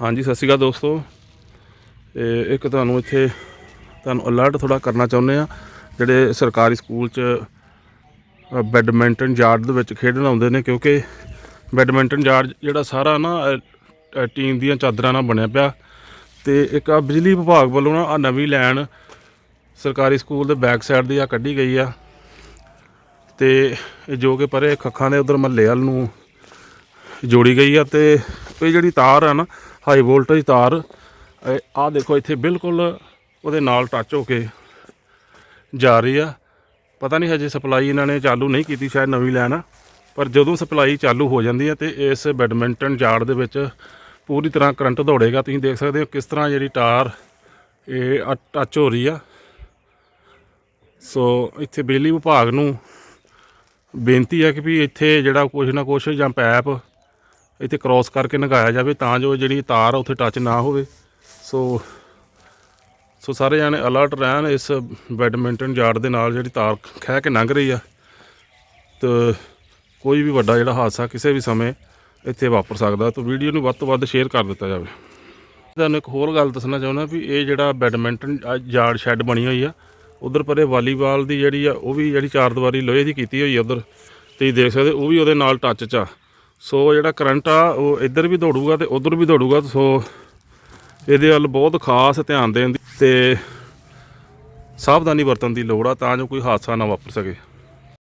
ਹਾਂਜੀ, ਸਤਿ ਸ਼੍ਰੀ ਅਕਾਲ ਦੋਸਤੋ। ਇਹ ਇੱਕ ਤੁਹਾਨੂੰ ਇੱਥੇ ਤੁਹਾਨੂੰ ਅਲਰਟ ਥੋੜਾ ਕਰਨਾ ਚਾਹੁੰਦੇ ਆ ਜਿਹੜੇ ਸਰਕਾਰੀ ਸਕੂਲ 'ਚ ਬੈਡਮਿੰਟਨ ਯਾਰਡ ਦੇ ਵਿੱਚ ਖੇਡਣ ਆਉਂਦੇ ਨੇ, ਕਿਉਂਕਿ ਬੈਡਮਿੰਟਨ ਯਾਰਡ ਜਿਹੜਾ ਸਾਰਾ ਨਾ ਟੀਮ ਦੀਆਂ ਚਾਦਰਾਂ ਨਾਲ ਬਣਿਆ ਪਿਆ। ਤੇ ਇੱਕ ਆ ਬਿਜਲੀ ਵਿਭਾਗ ਵੱਲੋਂ ਨਾ ਆ ਨਵੀਂ ਲਾਈਨ ਸਰਕਾਰੀ ਸਕੂਲ ਦੇ ਬੈਕ ਸਾਈਡ ਦੀ ਆ ਕੱਢੀ ਗਈ ਆ। ਤੇ ਜੋ ਕਿ ਪਰੇ ਖੱਖਾਂ ਦੇ ਉਧਰ ਮਹੱਲੇ ਵੱਲ ਨੂੰ ਜੋੜੀ ਗਈ ਆ। ਤੇ ਇਹ ਜਿਹੜੀ ਤਾਰ ਆ ਨਾ ਹਾਈ ਵੋਲਟੇਜ ਤਾਰ। ਆ ਦੇਖੋ, ਇੱਥੇ ਬਿਲਕੁਲ ਉਹਦੇ ਨਾਲ ਟੱਚ ਹੋ ਕੇ ਜਾ ਰਹੀ ਆ। ਪਤਾ ਨਹੀਂ ਹਜੇ ਸਪਲਾਈ ਇਹਨਾਂ ਨੇ ਚਾਲੂ ਨਹੀਂ ਕੀਤੀ, ਸ਼ਾਇਦ ਨਵੀਂ ਲੈਣ ਆ। ਪਰ ਜਦੋਂ ਸਪਲਾਈ ਚਾਲੂ ਹੋ ਜਾਂਦੀ ਹੈ ਤੇ ਇਸ ਬੈਡਮਿੰਟਨ ਯਾਰਡ ਦੇ ਵਿੱਚ ਪੂਰੀ ਤਰ੍ਹਾਂ ਕਰੰਟ ਦੌੜੇਗਾ। ਤੁਸੀਂ ਦੇਖ ਸਕਦੇ ਹੋ ਕਿਸ ਤਰ੍ਹਾਂ ਜਿਹੜੀ ਤਾਰ ਇਹ ਟੱਚ ਹੋ ਰਹੀ ਆ। ਸੋ ਇੱਥੇ ਬਿਜਲੀ ਵਿਭਾਗ ਨੂੰ ਬੇਨਤੀ ਹੈ ਕਿ ਵੀ ਇੱਥੇ ਜਿਹੜਾ ਕੁਝ ਨਾ ਕੁਝ ਜਾਂ ਪੈਪ ਇੱਥੇ ਕ੍ਰਾਸ ਕਰਕੇ ਲਗਾਇਆ ਜਾਵੇ ਤਾਂ ਜੋ ਜਿਹੜੀ ਤਾਰ ਆ ਉੱਥੇ ਟੱਚ ਨਾ ਹੋਵੇ। ਸੋ ਸੋ ਸਾਰੇ ਜਾਣੇ ਅਲਰਟ ਰਹਿਣ ਇਸ ਬੈਡਮਿੰਟਨ ਯਾਰਡ ਦੇ ਨਾਲ ਜਿਹੜੀ ਤਾਰ ਖਹਿ ਕੇ ਲੰਘ ਰਹੀ ਆ। ਤੇ ਕੋਈ ਵੀ ਵੱਡਾ ਜਿਹੜਾ ਹਾਦਸਾ ਕਿਸੇ ਵੀ ਸਮੇਂ ਇੱਥੇ ਵਾਪਰ ਸਕਦਾ। ਤਾਂ ਵੀਡੀਓ ਨੂੰ ਵੱਧ ਤੋਂ ਵੱਧ ਸ਼ੇਅਰ ਕਰ ਦਿੱਤਾ ਜਾਵੇ। ਤੁਹਾਨੂੰ ਇੱਕ ਹੋਰ ਗੱਲ ਦੱਸਣਾ ਚਾਹੁੰਦਾ ਵੀ ਇਹ ਜਿਹੜਾ ਬੈਡਮਿੰਟਨ ਯਾਰਡ ਸ਼ੈੱਡ ਬਣੀ ਹੋਈ ਆ, ਉਧਰ ਪਰੇ ਵਾਲੀਬਾਲ ਦੀ ਜਿਹੜੀ ਆ, ਉਹ ਵੀ ਜਿਹੜੀ ਚਾਰ ਦੀਵਾਰੀ ਲੋਹੇ ਦੀ ਕੀਤੀ ਹੋਈ ਆ ਉਧਰ। ਤੁਸੀਂ ਦੇਖ ਸਕਦੇ ਉਹ ਵੀ ਉਹਦੇ ਨਾਲ ਟੱਚ 'ਚ ਆ। ਸੋ ਜਿਹੜਾ ਕਰੰਟ ਆ, ਉਹ ਇੱਧਰ ਵੀ ਦੌੜੂਗਾ ਤੇ ਉਧਰ ਵੀ ਦੌੜੂਗਾ, ਸੋ ਇਹਦੇ ਵੱਲ ਬਹੁਤ ਖਾਸ ਧਿਆਨ ਦੇਣ ਦੀ ਤੇ ਸਾਵਧਾਨੀ ਵਰਤਣ ਦੀ ਲੋੜ ਆ ਤਾਂ ਜੋ ਕੋਈ ਹਾਦਸਾ ਨਾ ਵਾਪਰ ਸਕੇ।